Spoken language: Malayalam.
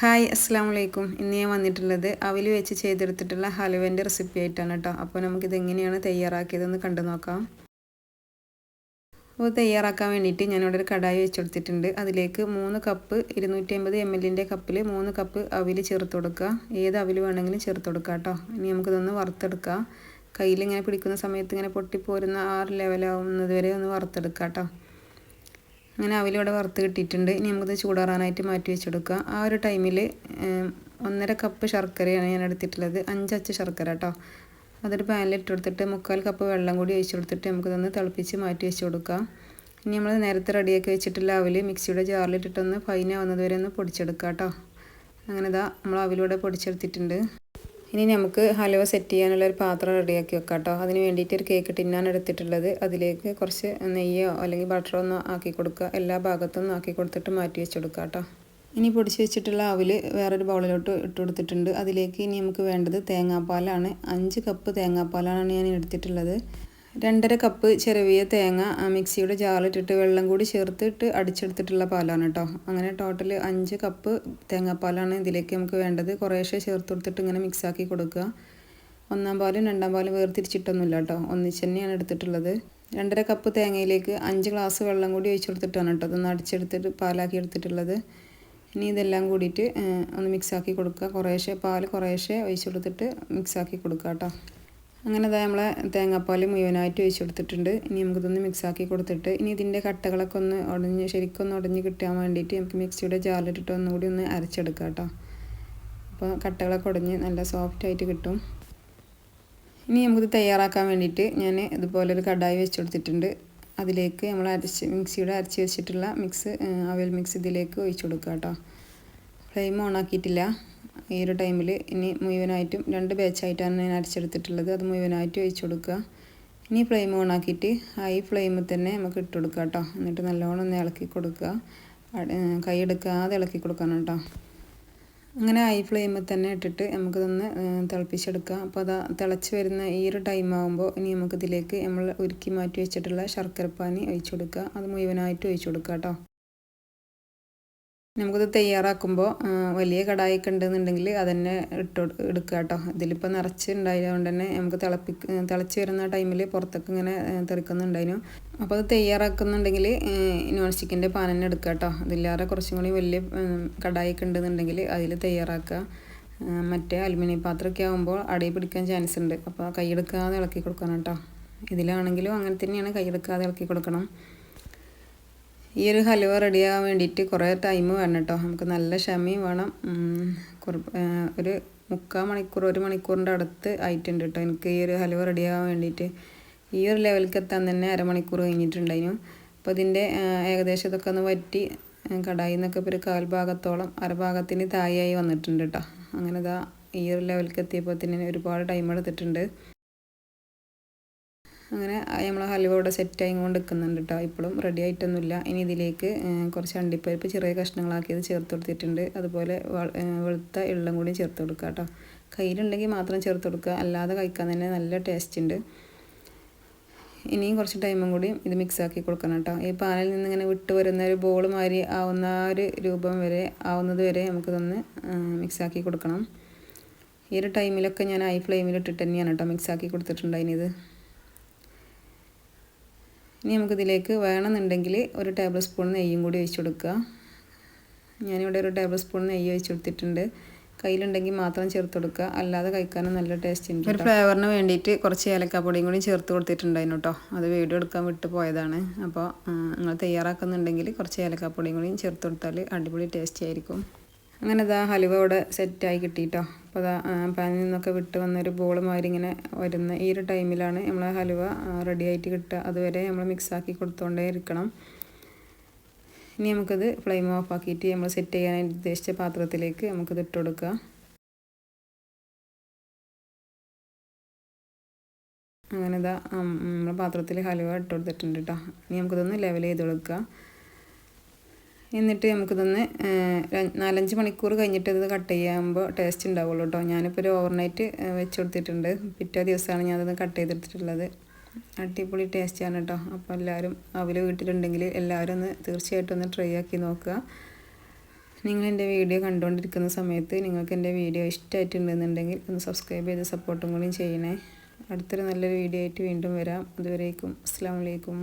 ഹായ് അസ്സാം വലൈക്കും ഇന്ന് ഞാൻ വന്നിട്ടുള്ളത് അവിൽ വെച്ച് ചെയ്തെടുത്തിട്ടുള്ള ഹലുവന്റെ റെസിപ്പി ആയിട്ടാണ് കേട്ടോ. അപ്പോൾ നമുക്കിത് എങ്ങനെയാണ് തയ്യാറാക്കിയതെന്ന് കണ്ടു നോക്കാം. അപ്പോൾ തയ്യാറാക്കാൻ വേണ്ടിയിട്ട് ഞാനിവിടെ ഒരു കടായി വെച്ച് കൊടുത്തിട്ടുണ്ട്. അതിലേക്ക് മൂന്ന് കപ്പ് ഇരുന്നൂറ്റി അമ്പത് എം എല്ലിന്റെ കപ്പിൽ മൂന്ന് കപ്പ് അവിൽ ചേർത്ത് കൊടുക്കുക. ഏത് അവിൽ വേണമെങ്കിലും ചേർത്ത് കൊടുക്കുക കേട്ടോ. ഇനി നമുക്കിതൊന്ന് വറുത്തെടുക്കാം. കയ്യിൽ ഇങ്ങനെ പിടിക്കുന്ന സമയത്ത് ഇങ്ങനെ പൊട്ടിപ്പോരുന്ന ആ ലെവലാവുന്നത് വരെ ഒന്ന് വറുത്തെടുക്കാം കേട്ടോ. അങ്ങനെ അവിലൂടെ വറുത്ത് കിട്ടിയിട്ടുണ്ട്. ഇനി നമുക്കത് ചൂടാറാനായിട്ട് മാറ്റി വെച്ചെടുക്കുക ആ ഒരു ടൈമിൽ ഒന്നര കപ്പ് ശർക്കരയാണ് ഞാൻ എടുത്തിട്ടുള്ളത്. അഞ്ചച്ച് ശർക്കര കേട്ടോ അതൊരു പാനിൽ ഇട്ട് കൊടുത്തിട്ട് മുക്കാൽ കപ്പ് വെള്ളം കൂടി ഒഴിച്ചു കൊടുത്തിട്ട് നമുക്കതൊന്ന് തിളപ്പിച്ച് മാറ്റി വെച്ച് കൊടുക്കാം ഇനി നമ്മൾ നേരത്തെ റെഡിയാക്കി വെച്ചിട്ടുള്ള അവിൽ മിക്സിയുടെ ജാറിലിട്ടിട്ടൊന്ന് ഫൈനാവുന്നത് വരെ ഒന്ന് പൊടിച്ചെടുക്കാം കേട്ടോ അങ്ങനെ ഇതാ നമ്മൾ അവിലൂടെ പൊടിച്ചെടുത്തിട്ടുണ്ട്. ഇനി നമുക്ക് ഹലുവ സെറ്റ് ചെയ്യാനുള്ള ഒരു പാത്രം റെഡിയാക്കി വെക്കാം കേട്ടോ അതിന് വേണ്ടിയിട്ട് ഒരു കേക്ക് ടിന്നാണ് എടുത്തിട്ടുള്ളത്. അതിലേക്ക് കുറച്ച് നെയ്യോ അല്ലെങ്കിൽ ബട്ടറോ ഒന്ന് ആക്കി കൊടുക്കുക. എല്ലാ ഭാഗത്തും ആക്കി കൊടുത്തിട്ട് മാറ്റി വെച്ച് കേട്ടോ ഇനി പൊടിച്ച് വെച്ചിട്ടുള്ള അവിൽ വേറൊരു ബൗളിലോട്ട് ഇട്ട് കൊടുത്തിട്ടുണ്ട്. അതിലേക്ക് ഇനി നമുക്ക് വേണ്ടത് തേങ്ങാപ്പാലാണ്. അഞ്ച് കപ്പ് തേങ്ങാപ്പാലാണ് ഞാൻ എടുത്തിട്ടുള്ളത്. രണ്ടര കപ്പ് ചെറിയ തേങ്ങ മിക്സിയുടെ ജാറിലിട്ടിട്ട് വെള്ളം കൂടി ചേർത്തിട്ട് അടിച്ചെടുത്തിട്ടുള്ള പാലാണ് കേട്ടോ. അങ്ങനെ ടോട്ടൽ അഞ്ച് കപ്പ് തേങ്ങാപ്പാലാണ് ഇതിലേക്ക് നമുക്ക് വേണ്ടത്. കുറേശ്ശെ ചേർത്ത് കൊടുത്തിട്ട് ഇങ്ങനെ മിക്സാക്കി കൊടുക്കുക. ഒന്നാം പാലും രണ്ടാം പാലും വേർതിരിച്ചിട്ടൊന്നുമില്ല കേട്ടോ. ഒന്നിച്ച് തന്നെയാണ് എടുത്തിട്ടുള്ളത്. രണ്ടര കപ്പ് തേങ്ങയിലേക്ക് അഞ്ച് ഗ്ലാസ് വെള്ളം കൂടി ഒഴിച്ചു കൊടുത്തിട്ടാണ് കേട്ടോ അതൊന്ന് അടിച്ചെടുത്തിട്ട് പാലാക്കി എടുത്തിട്ടുള്ളത്. ഇനി ഇതെല്ലാം കൂടിയിട്ട് ഒന്ന് മിക്സാക്കി കൊടുക്കുക. കുറേശ്ശെ പാൽ കുറേശ്ശെ ഒഴിച്ചു കൊടുത്തിട്ട് മിക്സാക്കി കൊടുക്കുക കേട്ടോ. അങ്ങനെ അതാ നമ്മളെ തേങ്ങാപ്പാൽ മുഴുവനായിട്ട് ഒഴിച്ചു കൊടുത്തിട്ടുണ്ട്. ഇനി നമുക്കിതൊന്ന് മിക്സാക്കി കൊടുത്തിട്ട് ഇനി ഇതിന്റെ കട്ടകളൊക്കെ ഒന്ന് ഉടഞ്ഞ് ശരിക്കൊന്ന് ഉടഞ്ഞ് കിട്ടാൻ വേണ്ടിയിട്ട് നമുക്ക് മിക്സിയുടെ ജാറിലിട്ടിട്ട് ഒന്നുകൂടി ഒന്ന് അരച്ചെടുക്കാം കേട്ടോ. അപ്പോൾ കട്ടകളൊക്കെ ഉടഞ്ഞ് നല്ല സോഫ്റ്റ് ആയിട്ട് കിട്ടും. ഇനി നമുക്കിത് തയ്യാറാക്കാൻ വേണ്ടിയിട്ട് ഞാൻ ഇതുപോലെ ഒരു കടായി വെച്ച് കൊടുത്തിട്ടുണ്ട്. അതിലേക്ക് നമ്മൾ അരച്ച് മിക്സിയുടെ അരച്ച് വെച്ചിട്ടുള്ള മിക്സ് അവൽ മിക്സ് ഇതിലേക്ക് ഒഴിച്ചു കൊടുക്കുക കേട്ടോ. ഫ്ലെയിം ഓൺ ആക്കിയിട്ടില്ല. ഈ ഒരു ടൈമിൽ ഇനി മുഴുവനായിട്ടും രണ്ട് ബാച്ചായിട്ടാണ് ഞാൻ അരച്ചെടുത്തിട്ടുള്ളത്. അത് മുഴുവനായിട്ട് ഒഴിച്ചു കൊടുക്കുക. ഇനി ഫ്ലെയിം ഓൺ ആക്കിയിട്ട് ഹൈ ഫ്ലെയിമിൽ തന്നെ നമുക്ക് ഇട്ട് കൊടുക്കുക കേട്ടോ. എന്നിട്ട് നല്ലോണം ഒന്ന് ഇളക്കി കൊടുക്കുക. കൈ എടുക്കാതെ ഇളക്കി കൊടുക്കണം കേട്ടോ. അങ്ങനെ ഹൈ ഫ്ലെയിമിൽ തന്നെ ഇട്ടിട്ട് നമുക്കിതൊന്ന് തിളപ്പിച്ചെടുക്കാം. അപ്പോൾ അത് തിളച്ച് വരുന്ന ഈ ഒരു ടൈം ആകുമ്പോൾ ഇനി നമുക്കിതിലേക്ക് നമ്മൾ ഉരുക്കി മാറ്റി വെച്ചിട്ടുള്ള ശർക്കരപ്പാനി ഒഴിച്ചു കൊടുക്കുക. അത് മുഴുവനായിട്ട് ഒഴിച്ചു കൊടുക്കുക കേട്ടോ. നമുക്കിത് തയ്യാറാക്കുമ്പോൾ വലിയ കടായൊക്കെ ഉണ്ടെന്നുണ്ടെങ്കിൽ അതന്നെ ഇട്ട് എടുക്കുക കേട്ടോ ഇതിലിപ്പോൾ നിറച്ച് ഉണ്ടായതുകൊണ്ട് തന്നെ നമുക്ക് തിളപ്പി തിളച്ച് വരുന്ന ടൈമിൽ പുറത്തൊക്കെ ഇങ്ങനെ തെറിക്കുന്നുണ്ടായിരുന്നു അപ്പോൾ അത് തയ്യാറാക്കുന്നുണ്ടെങ്കിൽ നോൺ സ്റ്റിക്കിന്റെ പാൻ തന്നെ എടുക്കുക കേട്ടോ അതില്ലാതെ കുറച്ചും കൂടി വലിയ കടായൊക്കെ ഉണ്ടെന്നുണ്ടെങ്കിൽ അതിൽ തയ്യാറാക്കുക മറ്റേ അലുമിനിയം പാത്രമൊക്കെ ആകുമ്പോൾ അടി പിടിക്കാൻ ചാൻസ് ഉണ്ട്. അപ്പോൾ കൈയെടുക്കാതെ ഇളക്കി കൊടുക്കണം കേട്ടോ ഇതിലാണെങ്കിലും അങ്ങനെ തന്നെയാണ് കൈയെടുക്കാതെ ഇളക്കി കൊടുക്കണം. ഈ ഒരു ഹലുവ റെഡിയാകാൻ വേണ്ടിയിട്ട് കുറേ ടൈം വേണം കേട്ടോ നമുക്ക് നല്ല ക്ഷമയും വേണം. ഒരു മുക്കാൽ മണിക്കൂർ ഒരു മണിക്കൂറിന്റെ അടുത്ത് ആയിട്ടുണ്ട് കേട്ടോ എനിക്ക് ഈ ഒരു ഹലുവ റെഡിയാകാൻ വേണ്ടിയിട്ട് ഈ ഒരു ലെവലിലേക്ക് എത്താൻ തന്നെ അരമണിക്കൂർ കഴിഞ്ഞിട്ടുണ്ടായിരുന്നു. അപ്പോൾ ഇതിന്റെ ഏകദേശം ഇതൊക്കെ ഒന്ന് വറ്റി കടായിൽ നിന്നൊക്കെ ഒരു കാൽ ഭാഗത്തോളം അരഭാഗത്തിന് തായായി വന്നിട്ടുണ്ട് കേട്ടോ അങ്ങനെ ഇതാ ഈ ഒരു ലെവലിലേക്ക് എത്തിയപ്പോൾ തന്നെ ഒരുപാട് ടൈം എടുത്തിട്ടുണ്ട്. അങ്ങനെ നമ്മൾ ഹലുവ ഇവിടെ സെറ്റായി കൊണ്ട് നിൽക്കുന്നുണ്ട് കേട്ടോ ഇപ്പോഴും റെഡി ആയിട്ടൊന്നുമില്ല. ഇനി ഇതിലേക്ക് കുറച്ച് അണ്ടിപ്പരിപ്പ് ചെറിയ കഷ്ണങ്ങളാക്കിയത് ചേർത്ത് കൊടുത്തിട്ടുണ്ട്. അതുപോലെ വെളുത്ത എള്ളും കൂടി ചേർത്ത് കൊടുക്കുക കേട്ടോ കയ്യിലുണ്ടെങ്കിൽ മാത്രം ചേർത്ത് കൊടുക്കുക അല്ലാതെ കഴിക്കാൻ തന്നെ നല്ല ടേസ്റ്റ് ഉണ്ട്. ഇനിയും കുറച്ച് ടൈമും കൂടി ഇത് മിക്സ് ആക്കി കൊടുക്കണം കേട്ടോ ഈ പാനിൽ നിന്ന് ഇങ്ങനെ വിട്ട് വരുന്ന ഒരു ബോൾ മാതിരി ആവുന്ന ഒരു രൂപം വരെ ആവുന്നത് വരെ നമുക്കിതൊന്ന് മിക്സ് ആക്കി കൊടുക്കണം. ഈ ഒരു ടൈമിലൊക്കെ ഞാൻ ഹൈ ഫ്ലെയിമിൽ ഇട്ടിട്ട് തന്നെയാണ് കേട്ടോ മിക്സ് ആക്കി കൊടുത്തിട്ടുണ്ടായിരുന്നത്. ഇനി നമുക്കിതിലേക്ക് വേണമെന്നുണ്ടെങ്കിൽ ഒരു ടേബിൾ സ്പൂൺ നെയ്യും കൂടി ഒഴിച്ചു കൊടുക്കുക. ഞാനിവിടെ ഒരു ടേബിൾ സ്പൂൺ നെയ്യ് ഒഴിച്ചു കൊടുത്തിട്ടുണ്ട്. കയ്യിലുണ്ടെങ്കിൽ മാത്രം ചേർത്ത് കൊടുക്കുക. അല്ലാതെ കഴിക്കാനും നല്ല ടേസ്റ്റ് ഉണ്ട് ഒരു ഫ്ലേവറിന് വേണ്ടിയിട്ട് കുറച്ച് ഏലക്കാപ്പൊടിയും കൂടി ചേർത്ത് കൊടുത്തിട്ടുണ്ടായിരുന്നു കേട്ടോ അത് വീഡിയോ എടുക്കാൻ വിട്ട് പോയതാണ്. അപ്പോൾ നിങ്ങൾ തയ്യാറാക്കുന്നുണ്ടെങ്കിൽ കുറച്ച് ഏലക്കാപ്പൊടിയും കൂടി ചേർത്ത് കൊടുത്താൽ അടിപൊളി ടേസ്റ്റി ആയിരിക്കും. അങ്ങനെ ഇതാ ഹലുവ ഇവിടെ സെറ്റായി കിട്ടിയിട്ടോ അപ്പോൾ അതാ പാനിൽ നിന്നൊക്കെ വിട്ട് വന്നൊരു ബോൾ മാതിരി ഇങ്ങനെ വരുന്ന ഈ ഒരു ടൈമിലാണ് നമ്മൾ ഹലുവ റെഡി ആയിട്ട് കിട്ടുക. അതുവരെ നമ്മൾ മിക്സാക്കി കൊടുത്തുകൊണ്ടേ ഇരിക്കണം. ഇനി നമുക്കത് ഫ്ലെയിം ഓഫ് ആക്കിയിട്ട് നമ്മൾ സെറ്റ് ചെയ്യാനായിട്ട് ഉദ്ദേശിച്ച പാത്രത്തിലേക്ക് നമുക്കത് ഇട്ട് കൊടുക്കുക. അങ്ങനെ ഇതാ നമ്മൾ പാത്രത്തിൽ ഹലുവ ഇട്ട് കൊടുത്തിട്ടുണ്ട് കേട്ടോ ഇനി നമുക്കിതൊന്ന് ലെവൽ ചെയ്ത് കൊടുക്കുക. എന്നിട്ട് നമുക്കിതൊന്ന് നാലഞ്ച് മണിക്കൂർ കഴിഞ്ഞിട്ട് ഇത് കട്ട് ചെയ്യുമ്പോൾ ടേസ്റ്റ് ഉണ്ടാവുള്ളൂ കേട്ടോ ഞാനിപ്പോൾ ഒരു ഓവർനൈറ്റ് വെച്ച് കൊടുത്തിട്ടുണ്ട്. പിറ്റേ ദിവസമാണ് ഞാനത് കട്ട് ചെയ്തെടുത്തിട്ടുള്ളത്. അടിപൊളി ടേസ്റ്റാണ് കേട്ടോ അപ്പോൾ എല്ലാവരും അവൽ വീട്ടിലുണ്ടെങ്കിൽ എല്ലാവരും ഒന്ന് തീർച്ചയായിട്ടും ഒന്ന് ട്രൈ ആക്കി നോക്കുക. നിങ്ങൾ എന്റെ വീഡിയോ കണ്ടുകൊണ്ടിരിക്കുന്ന സമയത്ത് നിങ്ങൾക്ക് എന്റെ വീഡിയോ ഇഷ്ടമായിട്ടുണ്ടെന്നുണ്ടെങ്കിൽ ഒന്ന് സബ്സ്ക്രൈബ് ചെയ്ത് സപ്പോർട്ടും കൂടി ചെയ്യണേ. അടുത്തൊരു നല്ലൊരു വീഡിയോ ആയിട്ട് വീണ്ടും വരാം. അതുവരേക്കും അസ്സാം വലൈക്കും